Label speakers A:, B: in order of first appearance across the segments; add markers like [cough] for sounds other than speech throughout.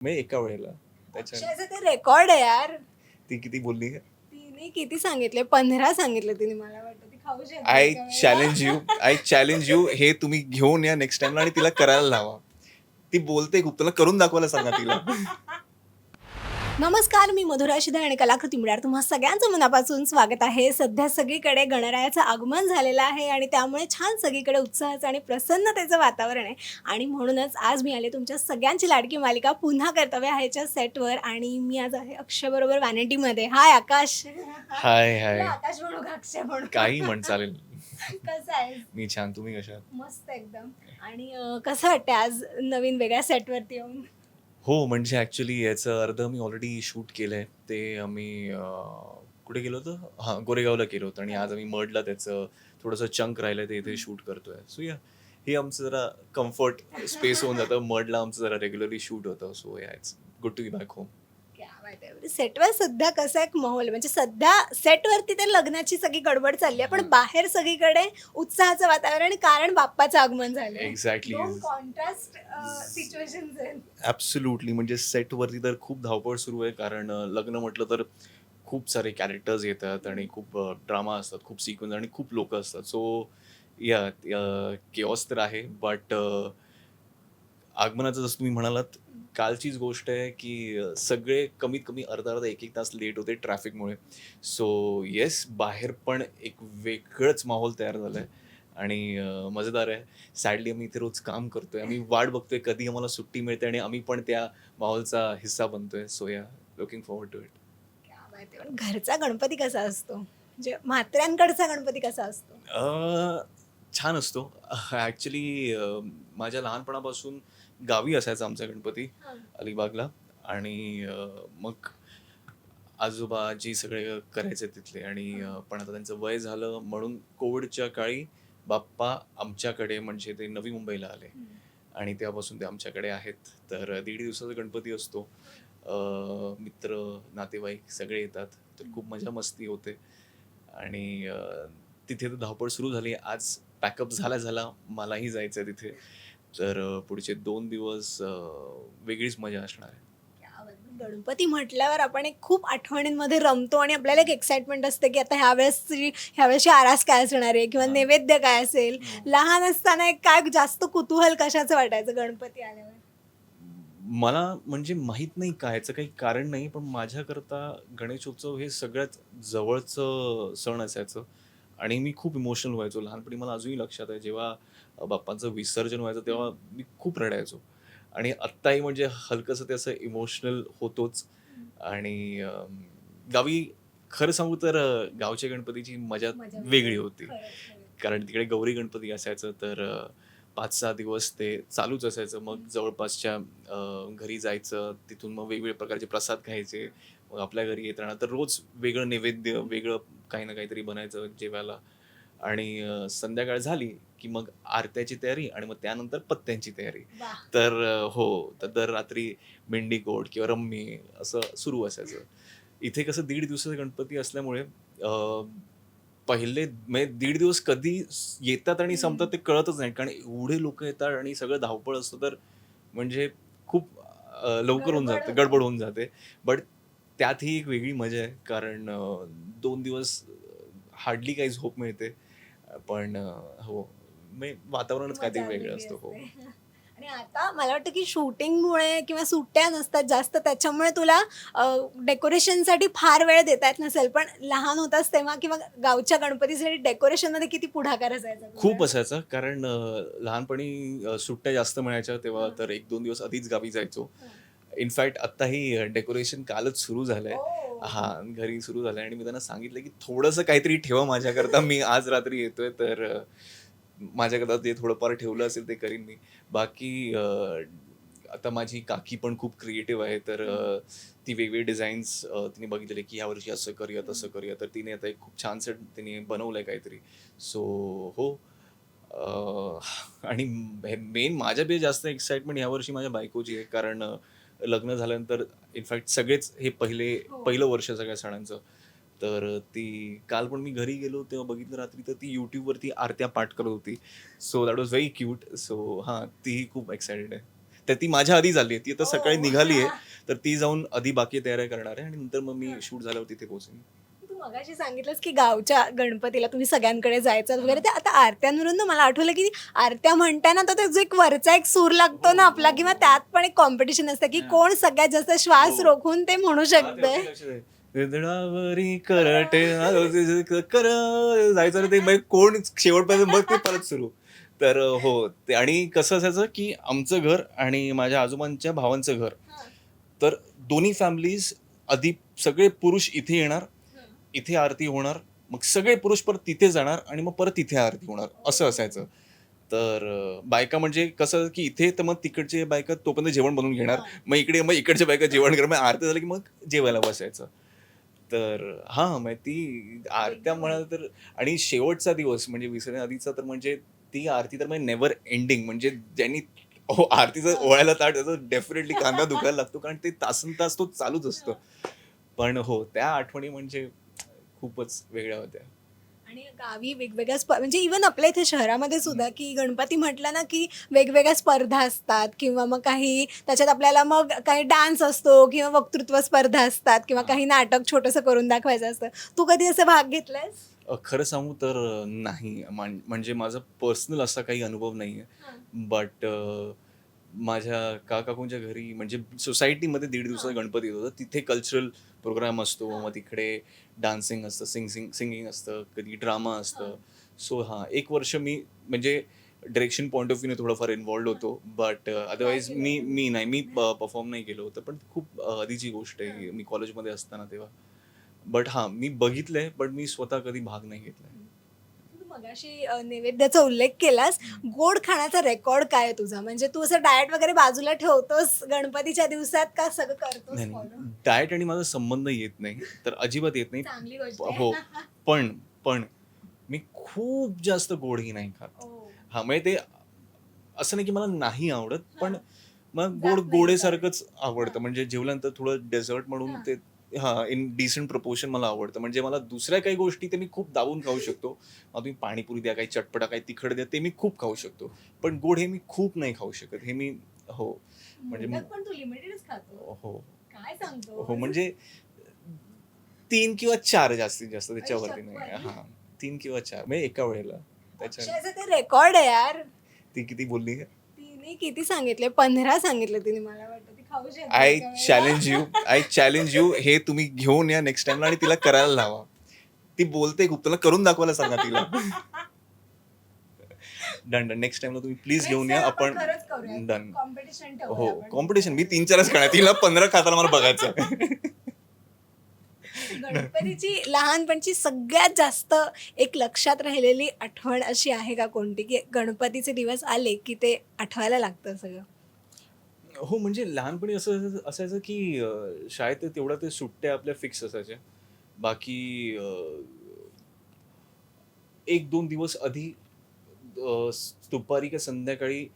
A: म्हणजे एका वेळेला. त्याच्या
B: अक्षयचं ते रेकॉर्ड आहे यार.
A: ती किती बोलली
B: तिने किती सांगितले? पंधरा सांगितले तिने मला वाटतं. ती खाऊ शकते
A: आय
B: एका वेळेला.
A: Challenge you I challenge you हे तुम्ही घेऊन या नेक्स्ट टाइमला आणि तिला करायला लावा. ती बोलते खूप तुला करून दाखवायला सांगा तिला. [laughs]
B: नमस्कार मी मधुरा शिधा आणि कलाकृती मिळणार तुम्हा सगळ्यांचं मनापासून स्वागत आहे. सध्या सगळीकडे गणरायाचं आगमन झालेलं आहे आणि त्यामुळे छान सगळीकडे उत्साहाचं आणि प्रसन्नतेचं वातावरण आहे. आणि म्हणूनच आज मी आले तुमच्या सगळ्यांची लाडकी मालिका पुन्हा कर्तव्य आहेच्या सेटवर आणि मी आज आहे अक्षय बरोबर वॅनिटीमध्ये. हाय आकाश.
A: हाय हाय.
B: आकाश म्हणू का अक्षय म्हणू?
A: काही म्हण चालेल [laughs]
B: कसं आहे
A: मी छान. तुम्ही कशा
B: मस्त एकदम. आणि कसं वाटतं आज नवीन वेगळ्या सेटवरती येऊन?
A: हो म्हणजे ऍक्च्युली याचं अर्ध मी ऑलरेडी शूट केलंय. ते आम्ही कुठे गेलो होतो? हां गोरेगावला केलं होतं आणि आज आम्ही मडला त्याचं थोडंसं चंक राहिलं ते इथे शूट करतोय. सो या हे आमचं जरा कम्फर्ट स्पेस होऊन जातं. मडला आमचं जरा रेग्युलरली शूट होतं. सो या it's good to be back home
B: सेटवर सध्या कसा एक माहोल? म्हणजे सध्या सेटवरती तर लग्नाची सगळी गडबड चालली आहे पण बाहेर सगळीकडे उत्साहाचं वातावरण कारण बाप्पाचं आगमन झालं.
A: एक्झॅक्टली
B: कॉन्ट्रास्ट सिच्युएशन
A: ॲब्सोल्युटली म्हणजे सेटवरती तर खूप धावपळ सुरू आहे कारण लग्न म्हटलं तर खूप सारे कॅरेक्टर्स येतात आणि खूप ड्रामा असतात खूप सिक्वेन्स आणि खूप लोक असतात. सो या केऑस तर आहे बट आगमनाचं जसं तुम्ही म्हणालात कालचीच गोष्ट आहे की सगळे कमीत कमी अर्धा अर्धा एक एक तास लेट होते ट्रॅफिकमुळे सो येस बाहेर पण एक वेगळंच माहोल तयार झालं आहे आणि मजेदार आहे. सॅडली आम्ही इथे रोज काम करतोय. आम्ही वाट बघतोय. कधी आम्हाला सुट्टी मिळते आणि आम्ही पण त्या माहोलचा हिस्सा बनतोय. So yeah looking forward to it
B: घरचा गणपती कसा असतो? म्हणजे म्हात्र्यांकडचा गणपती कसा असतो?
A: छान असतो. ॲक्च्युली माझ्या लहानपणापासून गावी असायचा आमचा गणपती अलिबागला. आणि मग आजोबा आजी सगळे करायचे तिथले. आणि पण आता त्यांचं वय झालं म्हणून कोविडच्या काळी बाप्पा आमच्याकडे म्हणजे ते नवी मुंबईला आले. आणि तेव्हापासून ते आमच्याकडे आहेत. तर दीड दिवसाचा गणपती असतो. मित्र नातेवाईक सगळे येतात. तर खूप मजा मस्ती होते. आणि तिथे तर धावपळ सुरू झाली. आज पॅकअप झाला झाला. मलाही जायचं तिथे. तर पुढचे दोन दिवस वेगळीच मजा असणार आहे.
B: गणपती म्हटल्यावर आपण एक खूप आठवणींमध्ये रमतो आणि आपल्याला एक एक्साइटमेंट असते की आता ह्यावेळेसची ह्यावेळेसची आरास काय असणार आहे किंवा
A: हा.
B: नैवेद्य काय असेल? लहान असताना एक काय जास्त कुतूहल कशाचं वाटायचं गणपती आल्यावर?
A: मला म्हणजे माहीत नाही काय याचं काही कारण नाही पण माझ्याकरता गणेशोत्सव हे सगळ्यात जवळचं सण असायचं. आणि मी खूप इमोशनल व्हायचो. लहानपणी मला अजूनही लक्षात आहे जेव्हा बाप्पांचं विसर्जन व्हायचं तेव्हा मी खूप रडायचो. आणि आत्ताही म्हणजे हलकंसं ते असं इमोशनल होतोच. आणि गावी खरं सांगू तर गावच्या गणपतीची मजा वेगळी होती. कारण तिकडे गौरी गणपती असायचं तर पाच सहा दिवस ते चालूच असायचं. मग जवळपासच्या घरी जायचं तिथून मग वेगवेगळे प्रकारचे प्रसाद खायचे मग आपल्या घरी येत राहणार तर रोज वेगळं नैवेद्य वेगळं काही ना काहीतरी बनायचं जेवायला. आणि संध्याकाळ झाली की मग आरत्याची तयारी आणि मग त्यानंतर पत्त्यांची तयारी. तर हो तर दर रात्री मेंढीकोट किंवा रम्मी असं सुरू असायचं. इथे कसं दीड दिवसाचा गणपती असल्यामुळे पहिले म्हणजे दीड दिवस कधी येतात आणि संपतात ते कळतच नाही. कारण एवढे लोक येतात आणि सगळं धावपळ असतं तर म्हणजे खूप लवकर होऊन जाते. गडबड होऊन जाते. बट त्यात ही एक वेगळी मजा आहे कारण दोन दिवस हार्डली काही झोप मिळते पण हो वातावरणच काहीतरी वेगळं असतं हो. [laughs]
B: आणि आता मला वाटतं की शूटिंगमुळे किंवा सुट्ट्या नसतात जास्त त्याच्यामुळे तुला डेकोरेशनसाठी फार वेळ देता येत नसेल पण लहान होतास तेव्हा किंवा गावच्या गणपतीसाठी डेकोरेशनमध्ये किती पुढाकार असायचा?
A: खूप असायचं कारण लहानपणी सुट्ट्या जास्त मिळायच्या तेव्हा. तर एक दोन दिवस आधीच गावी जायचो. इनफॅक्ट आत्ताही डेकोरेशन कालच सुरू झालंय.
B: ओ.
A: हा घरी सुरू झालंय आणि मी त्यांना सांगितलं की थोडंसं काहीतरी ठेवा माझ्याकरता. मी आज रात्री येतोय तर माझ्याकरता जे थोडंफार ठेवलं असेल ते करीन मी. बाकी आता माझी काकी पण खूप क्रिएटिव्ह आहे तर ती वेगवेगळे डिझाईन्स तिने बघितलेले की यावर्षी असं करूया तसं करूया. तर तिने आता एक खूप छानसं तिने बनवलंय काहीतरी. सो हो. आणि मेन माझ्यापेक्षा जास्त एक्साइटमेंट यावर्षी माझ्या बायकोची आहे. कारण लग्न झाल्यानंतर इनफॅक्ट सगळेच हे पहिले
B: हो.
A: पहिलं वर्ष सगळ्या सणांचं. तर ती काल पण मी घरी गेलो तेव्हा बघितलं रात्री तर ती युट्यूबवरती आरत्या पाठ करत होती. So that was very cute so हां तीही खूप एक्सायटेड आहे. तर ती माझ्या आधी झाली आहे. ती आता सकाळी. निघाली आहे. तर ती जाऊन आधी बाकी तयाऱ्या करणार आहे. आणि नंतर मग मी शूट झाल्यावर तिथे पोहोचेन.
B: तू मगाशी सांगितलंस की गावच्या गणपतीला तुम्ही सगळ्यांकडे जायचं वगैरे ते आता आरत्यांवरून ना मला आठवलं की आरत्या म्हणताना तर तो जो एक वरचा एक सूर लागतो ना आपला किंवा त्यात पण एक कॉम्पिटिशन असतं की कोण सगळ्यात जास्त श्वास
A: हो.
B: रोखून ते म्हणू शकतंय.
A: विदळावरी करटे कर जायचं ते मग कोण शेवटपर्यंत मग ते परत सुरू. तर हो ते आणि कसं असायचं की आमचं घर आणि माझ्या आजोबांच्या भावांचं घर. तर दोन्ही फॅमिलीज आधी सगळे पुरुष इथे येणार. इथे आरती होणार मग सगळे पुरुष परत तिथे जाणार आणि मग परत तिथे आरती होणार असं असायचं. तर बायका म्हणजे कसं की इथे तर मग तिकडचे बायका तोपर्यंत जेवण बनवून घेणार मग इकडे मग इकडच्या बायका जेवण कर मग आरती झालं की मग जेवायला बसायचं. तर हा मग ती आरत्या म्हणाल तर आणि शेवटचा दिवस म्हणजे विसरण्या आधीचा तर म्हणजे ती आरती तर म्हणजे नेव्हर एंडिंग म्हणजे ज्यांनी हो आरतीचं ओळायला ताट त्याचं डेफिनेटली कांदा दुखायला लागतो कारण ते तासन तास तो चालूच असतो. पण हो त्या आठवणी म्हणजे खूपच वेगळ्या होत्या.
B: आणि गावी वेगवेगळ्या स्प म्हणजे इवन आपल्या इथे शहरामध्ये सुद्धा की गणपती म्हटलं ना की वेगवेगळ्या स्पर्धा असतात किंवा मग काही त्याच्यात आपल्याला मग काही डान्स असतो किंवा वक्तृत्व स्पर्धा असतात किंवा काही नाटक छोटंसं करून दाखवायचं असतं. तू कधी असं भाग घेतलायस?
A: अ, खरं सांगू तर अ, नाही. मान- म्हणजे माझा पर्सनल असा काही अनुभव नाही आहे बट माझ्या काकाकूंच्या घरी म्हणजे सोसायटीमध्ये दीड दिवसाचा गणपती येत होता. तिथे कल्चरल प्रोग्राम असतो. मग तिकडे डान्सिंग असतं सिंग सिंग सिंगिंग असतं कधी ड्रामा असतं. सो हां एक वर्ष मी म्हणजे डिरेक्शन पॉईंट ऑफ व्ह्यूने थोडंफार इन्वॉल्ड होतो. बट अदरवाईज मी मी नाही मी परफॉर्म नाही केलं होतं. पण खूप आधीची गोष्ट आहे. मी कॉलेजमध्ये असताना तेव्हा. बट हां मी बघितलंय पण मी स्वतः कधी भाग नाही घेतलाय.
B: मगाशी अ, नैवेद्याचा उल्लेख केलास गोड खाण्याचा रेकॉर्ड काय आहे तुझा म्हणजे तू असं डाएट वगैरे बाजूला ठेवतोस गणपतीच्या दिवसात का सगळं करतोस
A: नाही
B: follow?
A: डाएट आणि माझा संबंध येत नाही तर अजिबात येत नाही
B: चांगली गोष्ट आहे.
A: हो पण पण मी खूप जास्त गोडही नाही खात
B: हो.
A: हा म्हणजे ते असं नाही की मला नाही आवडत पण मग
B: जात
A: गोड
B: नाही
A: गोडेसारखंच. आवडतं म्हणजे जेवल्यानंतर थोडं डेझर्ट म्हणून
B: हा.
A: ते हा इन डिसेंट प्रपोर्शन मला आवडतं. म्हणजे मला दुसऱ्या काही गोष्टी ते मी खूप दाबून खाऊ शकतो. तुम्ही पाणीपुरी द्या काही चटपटा काही तिखट द्या ते मी खूप खाऊ शकतो. पण गोड हे मी खूप नाही खाऊ शकत. हे मी हो. म्हणजे हो. हो म्हणजे तीन किंवा चार जास्तीत जास्त त्याच्यावरती नाही. हा तीन किंवा चार. म्हणजे एका वेळेला. त्याच्या
B: रेकॉर्ड आहे यार.
A: ती किती बोलली
B: तिने किती सांगितले? पंधरा सांगितले तिने मला वाटतं. ती खाऊ शकते
A: आय
B: वेळेला.
A: Challenge you I challenge you हे तुम्ही घेऊन या नेक्स्ट टाइमला आणि तिला करायला लावा. ती बोलते खूप. तुला करून दाखवायला सांगा तिला. डन डन नेक्स्ट टाइमला तुम्ही प्लीज
B: Next
A: घेऊन या.
B: time
A: आपण
B: खरंच करूया.
A: डन
B: ठेवूया
A: हो
B: आपण.
A: कॉम्पिटिशन मी तीन चारच करणार. तिला पंधरा खाताना मला बघायचं
B: गणपतीची लहानपणची सगळ्यात जास्त एक लक्षात राहिलेली आठवण अशी आहे का कोणती? की गणपतीचे दिवस आले की ते आठवायला लागतं सगळं?
A: हो म्हणजे लहानपणी असं असायचं की शाळेत तेवढ्या ते सुट्ट्या आपल्या फिक्स असायच्या. बाकी एक दोन दिवस आधी दुपारी का संध्याकाळी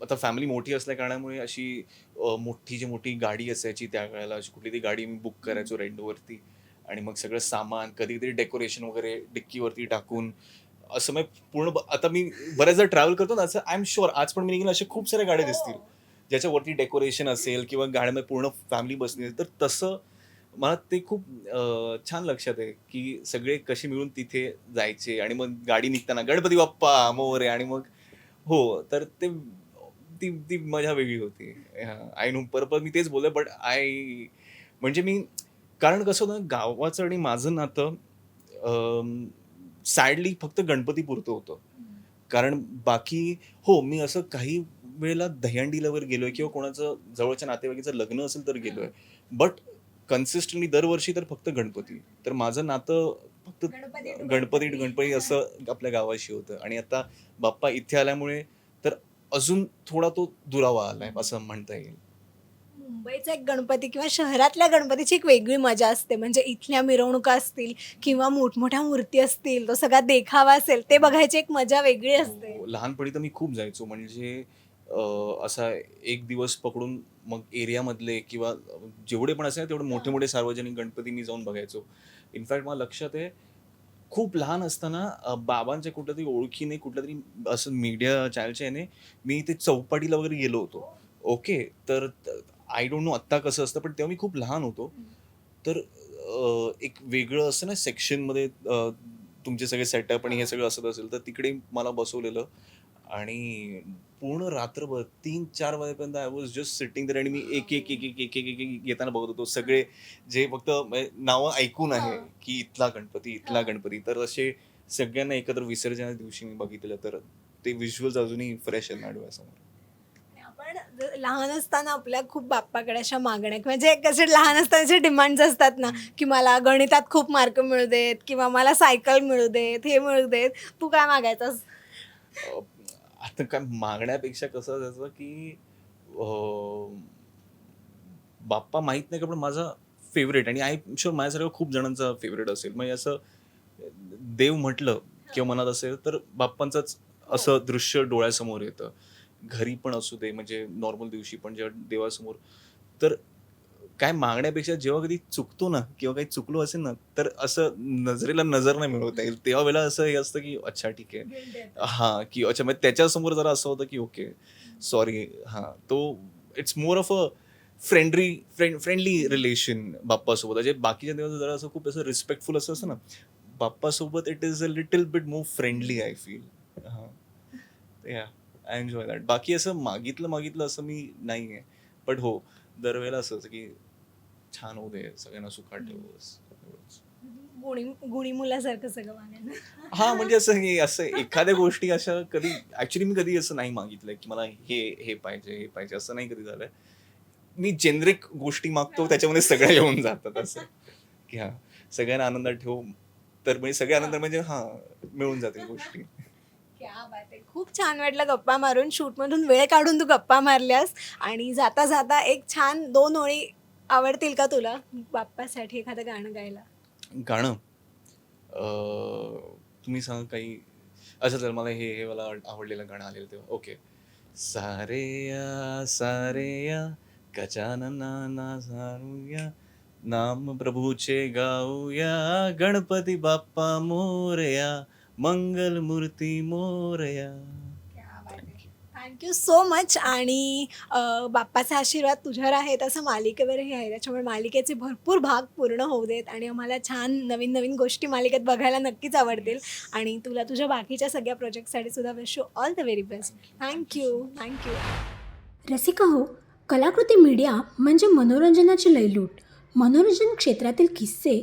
A: आता फॅमिली मोठी असल्या कारणामुळे अशी मोठी जी मोठी गाडी असायची त्या वेळेला अशी कुठली ती गाडी मी बुक करायचो रेंटवरती आणि मग सगळं सामान कधीतरी डेकोरेशन वगैरे डिक्कीवरती टाकून असं मग पूर्ण आता मी बऱ्याचदा ट्रॅव्हल करतो ना असं आय एम शुअर आज पण मी निघेल अशा खूप साऱ्या गाड्या दिसतील. ज्याच्यावरती डेकोरेशन असेल किंवा गाड्यामध्ये पूर्ण फॅमिली बसली तर तसं मला ते खूप छान लक्षात आहे की सगळे कसे मिळून तिथे जायचे आणि मग गाडी निघताना गणपती बाप्पा मोरे आणि मग हो तर ते ती ती मजा वेगळी होती. आय नो परत मी तेच बोललो बट आय म्हणजे मी कारण कसं होतं गावाचं आणि माझं नातं सॅडली फक्त गणपती पुरतं होतं. कारण बाकी हो मी असं काही वेळेला दहीहंडीला वगैरे गेलोय किंवा कोणाचं जवळच्या नातेवाईकाचं लग्न असेल तर गेलोय. बट कन्सिस्टंटली दरवर्षी तर फक्त गणपती. तर माझं नातं फक्त
B: गणपती.
A: गणपती असं आपल्या गावाशी होतं. आणि आता बाप्पा इथे आल्यामुळे तर अजून थोडा तो दुरावा आलाय असं म्हणता येईल.
B: मुंबईचा एक गणपती किंवा शहरातल्या गणपतीची एक वेगळी मजा असते. म्हणजे इथल्या मिरवणुका असतील किंवा मोठमोठ्या मूर्ती असतील तो सगळा देखावा असेल ते बघायची एक मजा वेगळी असते.
A: हो, लहानपणी तर मी खूप जायचो. म्हणजे असा एक दिवस पकडून मग एरियामधले किंवा जेवढे पण असेल तेवढे मोठे मोठे सार्वजनिक गणपती मी जाऊन बघायचो. इनफॅक्ट मला लक्षात आहे खूप लहान असताना बाबांच्या कुठल्या तरी ओळखीने कुठल्या तरी असं मीडिया चॅनलच्या याने मी ते चौपाटीला वगैरे गेलो होतो. ओके तर आय डोंट नो आत्ता कसं असतं पण तेव्हा मी खूप लहान होतो. तर एक वेगळं असतं ना सेक्शनमध्ये तुमचे सगळे सेटअप आणि हे सगळं असत असेल तर तिकडे मला बसवलेलं. आणि पूर्ण रात्रभर तीन चार वाजेपर्यंत आय वॉज जस्ट सिटिंग दर आणि मी एक एक एक एक एक एक एक घेताना बघत होतो. सगळे जे फक्त म्हणजे नावं ऐकून आहे की इथला गणपती इथला गणपती. तर असे सगळ्यांना एकत्र विसर्जनाच्या दिवशी मी बघितलं तर ते विज्युअल्स अजूनही फ्रेश आहेत असं डोळ्यासमोर.
B: लहान असताना आपल्या खूप बाप्पाकडे अशा मागण्या किंवा जे कसे लहान असतानाचे डिमांड्स असतात ना की मला गणितात खूप मार्क मिळू देत किंवा मला सायकल मिळू देत हे मिळू देत तू काय मागायचंस?
A: अ, आता काय मागण्यापेक्षा कसं असायचं की बाप्पा माहीत नाही का पण माझा फेवरेट आणि आय शुअर माझ्यासारखं खूप जणांचा फेवरेट असेल. म्हणजे असं देव म्हटलं किंवा मनात असेल तर बाप्पांचंच असं दृश्य डोळ्यासमोर येतं. घरी पण असू दे म्हणजे नॉर्मल दिवशी पण जेव्हा देवासमोर तर काय मागण्यापेक्षा जेव्हा कधी चुकतो ना किंवा काही चुकलो असेल ना तर असं नजरेला नजर नाही मिळवता येईल. तेव्हा वेळेला असं हे असतं की अच्छा ठीक आहे. हा की अच्छा म्हणजे त्याच्यासमोर जरा असं होतं की ओके सॉरी हा तो it's more of a friendly friend friendly relation बाप्पासोबत. म्हणजे बाकीच्या दिवस जरा असं खूप असं रिस्पेक्टफुल असं असतं ना बाप्पासोबत it is a little bit more friendly I feel हा या आय एन्जॉय दॅट बाकी असं मागितलं मागितलं असं मी नाही आहे बट हो दरवेळेला असं असं की छान होऊ दे सगळ्यांना सुखात ठेवू.
B: गुणी गुणी मुलासारखं सगळं मागायचं
A: हा म्हणजे असं हे असं एखाद्या गोष्टी अशा कधी ऍक्च्युली मी कधी असं नाही मागितलंय की मला हे हे पाहिजे हे पाहिजे असं नाही कधी झालंय. मी जेनरिक गोष्टी मागतो त्याच्यामध्ये सगळ्या येऊन जातात असं. की हा सगळ्यांना आनंदात ठेवू. तर म्हणजे सगळे आनंद म्हणजे हा मिळून जातील गोष्टी.
B: क्या बात आहे. खूप छान वाटलं गप्पा मारून. शूटमधून वेळ काढून तू गप्पा मारल्यास. आणि जाता जाता एक छान दोन ओळी आवडतील का तुला? बाप्पासाठी एखादं गाणं गायला.
A: गाणं? तुम्ही सांग काही. अच्छा तर मला हे हे मला आवडलेलं गाणं आलेलं तेव्हा. ओके सारे या सारे या गजानना ना सारूया नाम प्रभूचे गाऊया गणपती बाप्पा मोरया मंगल मूर्ती मोरया
B: थँक्यू सो मच आणि अ, बाप्पाचा आशीर्वाद तुझ्यावर आहे तसं मालिकेवरही आहे. त्याच्यामुळे मालिकेचे भरपूर भाग पूर्ण होऊ देत आणि आम्हाला छान नवीन नवीन गोष्टी मालिकेत बघायला नक्कीच आवडतील. आणि तुला तुझ्या बाकीच्या सगळ्या प्रोजेक्टसाठी सुद्धा wish you all the very best thank you thank you
C: Rasika हो कलाकृती मीडिया म्हणजे मनोरंजनाची लयलूट. मनोरंजन क्षेत्रातील किस्से